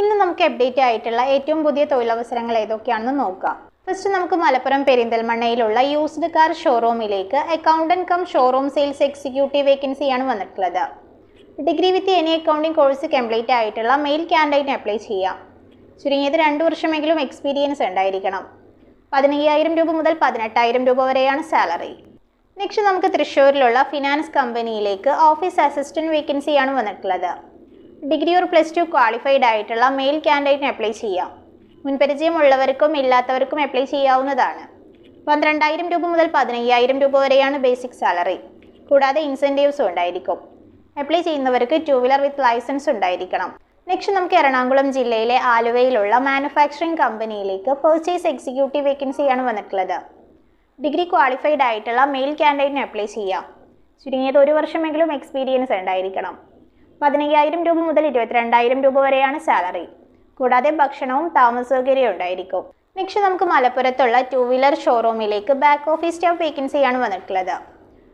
ഇന്ന് നമുക്ക് അപ്ഡേറ്റ് ആയിട്ടുള്ള ഏറ്റവും പുതിയ തൊഴിലവസരങ്ങൾ ഏതൊക്കെയാണെന്ന് നോക്കാം. ഫസ്റ്റ് നമുക്ക് മലപ്പുറം പെരിന്തൽമണ്ണയിലുള്ള used car ഷോറൂമിലേക്ക് accountant cum showroom sales executive വേക്കൻസിയാണ് വന്നിട്ടുള്ളത്. Degree with any accounting course complete ആയിട്ടുള്ള മെയിൽ ക്യാൻഡിഡേറ്റിന് അപ്ലൈ ചെയ്യാം. ചുരുങ്ങിയത് രണ്ട് വർഷമെങ്കിലും എക്സ്പീരിയൻസ് ഉണ്ടായിരിക്കണം. പതിനയ്യായിരം രൂപ മുതൽ പതിനെട്ടായിരം രൂപ വരെയാണ് സാലറി നെക്സ്റ്റ് നമുക്ക് തൃശ്ശൂരിലുള്ള ഫിനാൻസ് കമ്പനിയിലേക്ക് ഓഫീസ് അസിസ്റ്റന്റ് വേക്കൻസിയാണ് വന്നിട്ടുള്ളത്. Degree or plus two qualified ആയിട്ടുള്ള മെയിൽ ക്യാൻഡിഡേറ്റിന് അപ്ലൈ ചെയ്യാം. മുൻപരിചയമുള്ളവർക്കും ഇല്ലാത്തവർക്കും അപ്ലൈ ചെയ്യാവുന്നതാണ്. പന്ത്രണ്ടായിരം രൂപ മുതൽ പതിനയ്യായിരം രൂപ വരെയാണ് ബേസിക് സാലറി കൂടാതെ ഇൻസെന്റീവ്സും ഉണ്ടായിരിക്കും. അപ്ലൈ ചെയ്യുന്നവർക്ക് ടു വീലർ വിത്ത് ലൈസൻസ് ഉണ്ടായിരിക്കണം. നെക്സ്റ്റ് നമുക്ക് എറണാകുളം ജില്ലയിലെ ആലുവയിലുള്ള മാനുഫാക്ചറിംഗ് കമ്പനിയിലേക്ക് പർച്ചേസ് എക്സിക്യൂട്ടീവ് വേക്കൻസിയാണ് വന്നിട്ടുള്ളത്. ഡിഗ്രി ക്വാളിഫൈഡ് ആയിട്ടുള്ള മെയിൽ ക്യാൻഡിഡേറ്റിന് അപ്ലൈ ചെയ്യാം. ചുരുങ്ങിയത് ഒരു വർഷമെങ്കിലും എക്സ്പീരിയൻസ് ഉണ്ടായിരിക്കണം. പതിനയ്യായിരം രൂപ മുതൽ ഇരുപത്തിരണ്ടായിരം രൂപ വരെയാണ് സാലറി കൂടാതെ ഭക്ഷണവും താമസ സൗകര്യവും ഉണ്ടായിരിക്കും. നെക്സ്റ്റ് നമുക്ക് മലപ്പുറത്തുള്ള ടു വീലർ ഷോറൂമിലേക്ക് ബാക്ക് ഓഫീസ് സ്റ്റാഫ് വേക്കൻസിയാണ് വന്നിട്ടുള്ളത്.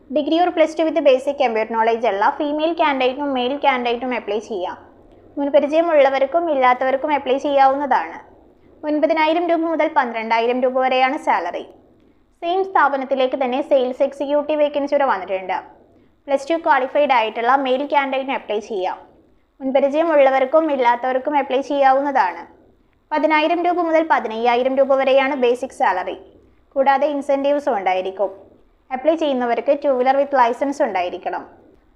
Degree or plus two with basic computer knowledge ഉള്ള ഫീമെയിൽ ക്യാൻഡിഡേറ്റിനും മെയിൽ ക്യാൻഡിഡേറ്റിനും അപ്ലൈ ചെയ്യാം. മുൻപരിചയമുള്ളവർക്കും ഇല്ലാത്തവർക്കും അപ്ലൈ ചെയ്യാവുന്നതാണ്. ഒൻപതിനായിരം രൂപ മുതൽ പന്ത്രണ്ടായിരം രൂപ വരെയാണ് സാലറി സെയിം സ്ഥാപനത്തിലേക്ക് തന്നെ സെയിൽസ് എക്സിക്യൂട്ടീവ് വേക്കൻസി ഇവിടെ വന്നിട്ടുണ്ട്. പ്ലസ് ടു ക്വാളിഫൈഡ് ആയിട്ടുള്ള മെയിൽ ക്യാൻഡിഡേറ്റിന് അപ്ലൈ ചെയ്യാം. മുൻപരിചയമുള്ളവർക്കും ഇല്ലാത്തവർക്കും അപ്ലൈ ചെയ്യാവുന്നതാണ്. പതിനായിരം രൂപ മുതൽ പതിനയ്യായിരം രൂപ വരെയാണ് ബേസിക് സാലറി കൂടാതെ ഇൻസെന്റീവ്സും ഉണ്ടായിരിക്കും. അപ്ലൈ ചെയ്യുന്നവർക്ക് ടു വീലർ വിത്ത് ലൈസൻസ് ഉണ്ടായിരിക്കണം.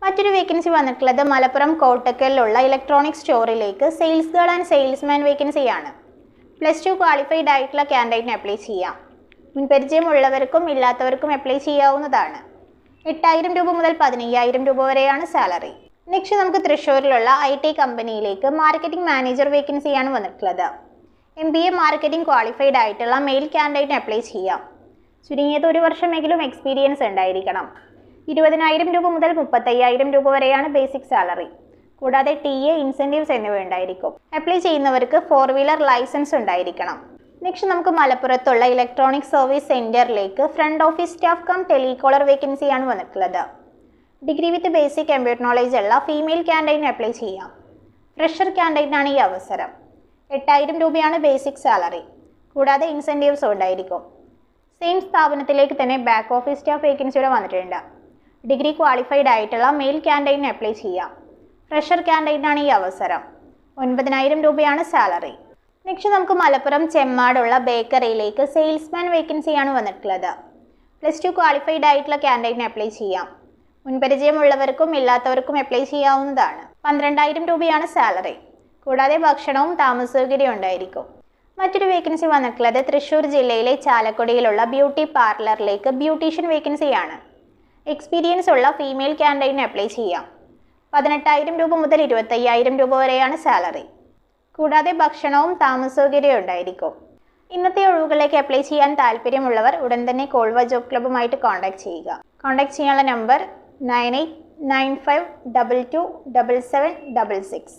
മറ്റൊരു വേക്കൻസി വന്നിട്ടുള്ളത് മലപ്പുറം കോട്ടക്കലിലുള്ള ഇലക്ട്രോണിക് സ്റ്റോറിലേക്ക് സെയിൽസ് ഗേൾ ആൻഡ് സെയിൽസ്മാൻ വേക്കൻസിയാണ് പ്ലസ് ടു ക്വാളിഫൈഡ് ആയിട്ടുള്ള ക്യാൻഡിഡേറ്റിന് അപ്ലൈ ചെയ്യാം. മുൻപരിചയമുള്ളവർക്കും ഇല്ലാത്തവർക്കും അപ്ലൈ ചെയ്യാവുന്നതാണ്. എട്ടായിരം രൂപ മുതൽ പതിനയ്യായിരം രൂപ വരെയാണ് സാലറി. നെക്സ്റ്റ് നമുക്ക് തൃശ്ശൂരിലുള്ള ഐ ടി കമ്പനിയിലേക്ക് മാർക്കറ്റിംഗ് മാനേജർ വേക്കൻസിയാണ് വന്നിട്ടുള്ളത്. M B A marketing qualified ആയിട്ടുള്ള മെയിൽ ക്യാൻഡിഡേറ്റിന് അപ്ലൈ ചെയ്യാം. ചുരുങ്ങിയത് ഒരു വർഷമെങ്കിലും എക്സ്പീരിയൻസ് ഉണ്ടായിരിക്കണം. ഇരുപതിനായിരം രൂപ മുതൽ മുപ്പത്തയ്യായിരം രൂപ വരെയാണ് ബേസിക് സാലറി കൂടാതെ ടി എ ഇൻസെന്റീവ്സ് എന്നിവ ഉണ്ടായിരിക്കും. അപ്ലൈ ചെയ്യുന്നവർക്ക് ഫോർ വീലർ ലൈസൻസ് ഉണ്ടായിരിക്കണം. നെക്സ്റ്റ് നമുക്ക് മലപ്പുറത്തുള്ള ഇലക്ട്രോണിക് സർവീസ് സെന്ററിലേക്ക് front office staff cum telecaller വേക്കൻസിയാണ് വന്നിട്ടുള്ളത്. Degree with basic computer knowledge ഉള്ള ഫീമെയിൽ ക്യാൻഡൈൻ അപ്ലൈ ചെയ്യാം. ഫ്രഷർ ക്യാൻഡൈനാണ് ഈ അവസരം. എട്ടായിരം രൂപയാണ് ബേസിക് സാലറി കൂടാതെ ഇൻസെന്റീവ്സ് ഉണ്ടായിരിക്കും. സെയിം സ്ഥാപനത്തിലേക്ക് തന്നെ ബാക്ക് ഓഫീസ് സ്റ്റാഫ് വേക്കൻസിയുടെ വന്നിട്ടുണ്ട്. ഡിഗ്രി ക്വാളിഫൈഡ് ആയിട്ടുള്ള മെയിൽ ക്യാൻഡിഡേറ്റിന് അപ്ലൈ ചെയ്യാം. ഫ്രഷർ ക്യാൻഡൈനാണ് ഈ അവസരം. ഒൻപതിനായിരം രൂപയാണ് സാലറി നെക്സ്റ്റ് നമുക്ക് മലപ്പുറം ചെമ്മാടുള്ള ബേക്കറിയിലേക്ക് സെയിൽസ്മാൻ വേക്കൻസിയാണ് വന്നിട്ടുള്ളത്. പ്ലസ് ടു ക്വാളിഫൈഡ് ആയിട്ടുള്ള ക്യാൻഡിഡേറ്റിന് അപ്ലൈ ചെയ്യാം. മുൻപരിചയമുള്ളവർക്കും ഇല്ലാത്തവർക്കും അപ്ലൈ ചെയ്യാവുന്നതാണ്. പന്ത്രണ്ടായിരം രൂപയാണ് സാലറി കൂടാതെ ഭക്ഷണവും താമസ സൗകര്യവും ഉണ്ടായിരിക്കും. മറ്റൊരു വേക്കൻസി വന്നിട്ടുള്ളത് തൃശ്ശൂർ ജില്ലയിലെ ചാലക്കുടിയിലുള്ള ബ്യൂട്ടി പാർലറിലേക്ക് ബ്യൂട്ടീഷ്യൻ വേക്കൻസിയാണ് എക്സ്പീരിയൻസ് ഉള്ള ഫീമെയിൽ ക്യാൻഡിഡേറ്റിന് അപ്ലൈ ചെയ്യാം. പതിനെട്ടായിരം രൂപ മുതൽ ഇരുപത്തയ്യായിരം രൂപ വരെയാണ് സാലറി കൂടാതെ ഭക്ഷണവും താമസ സൗകര്യവും ഉണ്ടായിരിക്കും ഇന്നത്തെ ഒഴിവുകളിലേക്ക് അപ്ലൈ ചെയ്യാൻ താല്പര്യമുള്ളവർ ഉടൻ തന്നെ കോൾവ ജോബ് ക്ലബ്ബുമായിട്ട് കോൺടാക്ട് ചെയ്യുക. കോൺടാക്ട് ചെയ്യാനുള്ള number nine eight nine five double two double seven double six